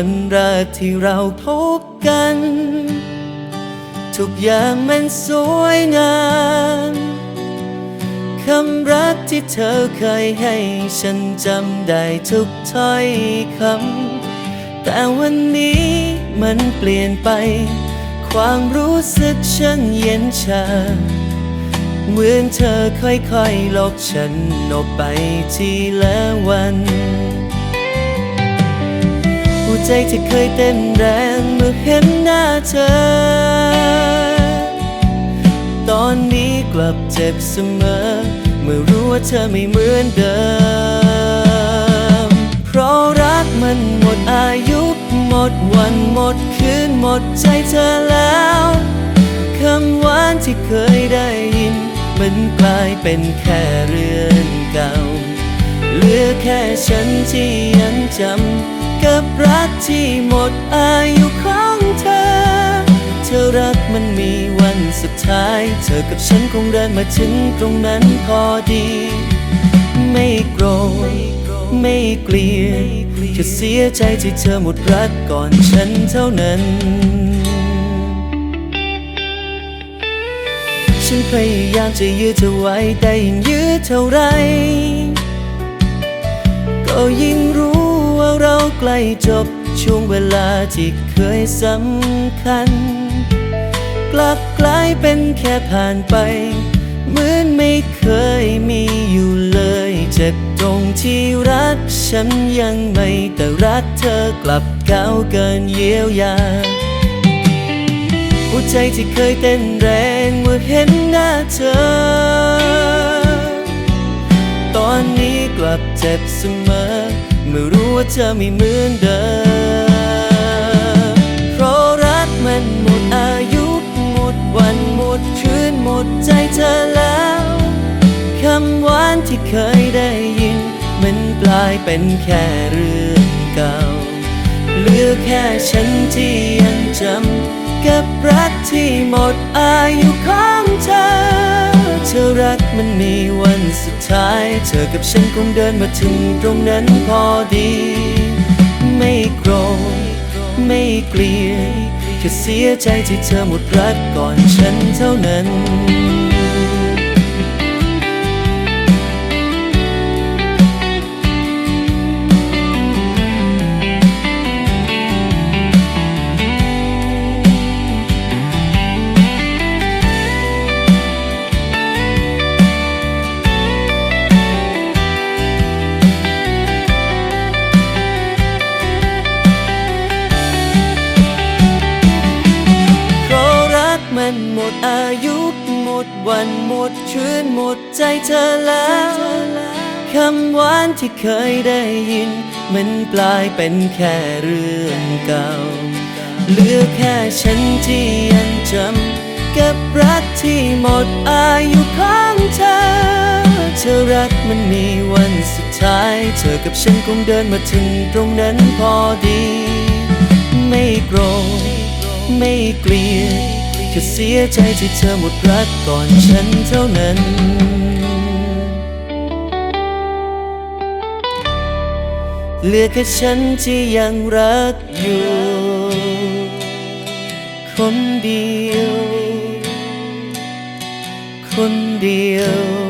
วันแรกที่เราพบกัน ทุกอย่างมันสวยงามคำรักที่เธอเคยให้ฉันจำได้ทุกถ้อยคำแต่วันนี้มันเปลี่ยนไป ความรู้สึกฉันเย็นชาเหมือนเธอค่อยๆลบฉันออกไปทีละวัน หัวใจที่เคยเต้นแรงเมื่อเห็นหน้าเธอ ตอนนี้กลับเจ็บเสมอ เมื่อรู้ว่าเธอไม่เหมือนเดิม เพราะรักมันหมดอายุหมดวันหมดคืนหมดใจเธอแล้วคำหวานที่เคยได้ยิน มันกลายเป็นแค่เรื่องเก่า เหลือแค่ฉันที่ยังจำ รักที่หมดอายุของเธอ เธอรักมันมีวันสุดท้าย เธอกับฉันคงเดินมาถึงตรงนั้นพอดี ไม่โกรธไม่เกลียดแค่เสียใจที่เธอหมดรักก่อนฉันเท่านั้นฉันพยายามจะยื้อเธอไว้แต่ยิ่งยื้อเท่าไร ก็ยิ่งรู้ ว่าเราใกล้จบช่วงเวลาที่เคยสำคัญ กลับกลายเป็นแค่ผ่านไป เหมือนไม่เคยมีอยู่เลย เจ็บตรงที่รักฉันยังไม่แต่รักเธอกลับก้าวเกินเยียวยาหัวใจที่เคยเต้นแรงเมื่อเห็นหน้าเธอ ตอนนี้กลับเจ็บเสมอ เมื่อรู้ว่าเธอไม่เหมือนเดิม เพราะรักมันหมดอายุหมดวันหมดคืนหมดใจเธอแล้วคำหวานที่เคยได้ยิน มันกลายเป็นแค่เรื่องเก่าเหลือแค่ฉันที่ยังจำกับรักที่หมดอายุของเธอเธอรัก มันมีวันสุดท้าย เธอกับฉันคงเดินมาถึงตรงนั้นพอดี ไม่โกรธไม่เกลียดแค่เสียใจที่เธอหมดรักก่อนฉันเท่านั้น ดอายุหมดวันหมดคืนหมดใจเธอแล้วคำหวานที่เคยได้ยิน มันกลายเป็นแค่เรื่องเก่า เหลือแค่ฉันที่ยังจำกับรักที่หมดอายุของเธอ เธอรักมันมีวันสุดท้าย เธอกับฉันคงเดินมาถึงตรงนั้นพอดี ไม่โกรธไม่เกลียด แค่เสียใจที่เธอหมดรักก่อนฉันเท่านั้นเหลือแค่ฉันที่ยังรักอยู่ คนเดียว คนเดียว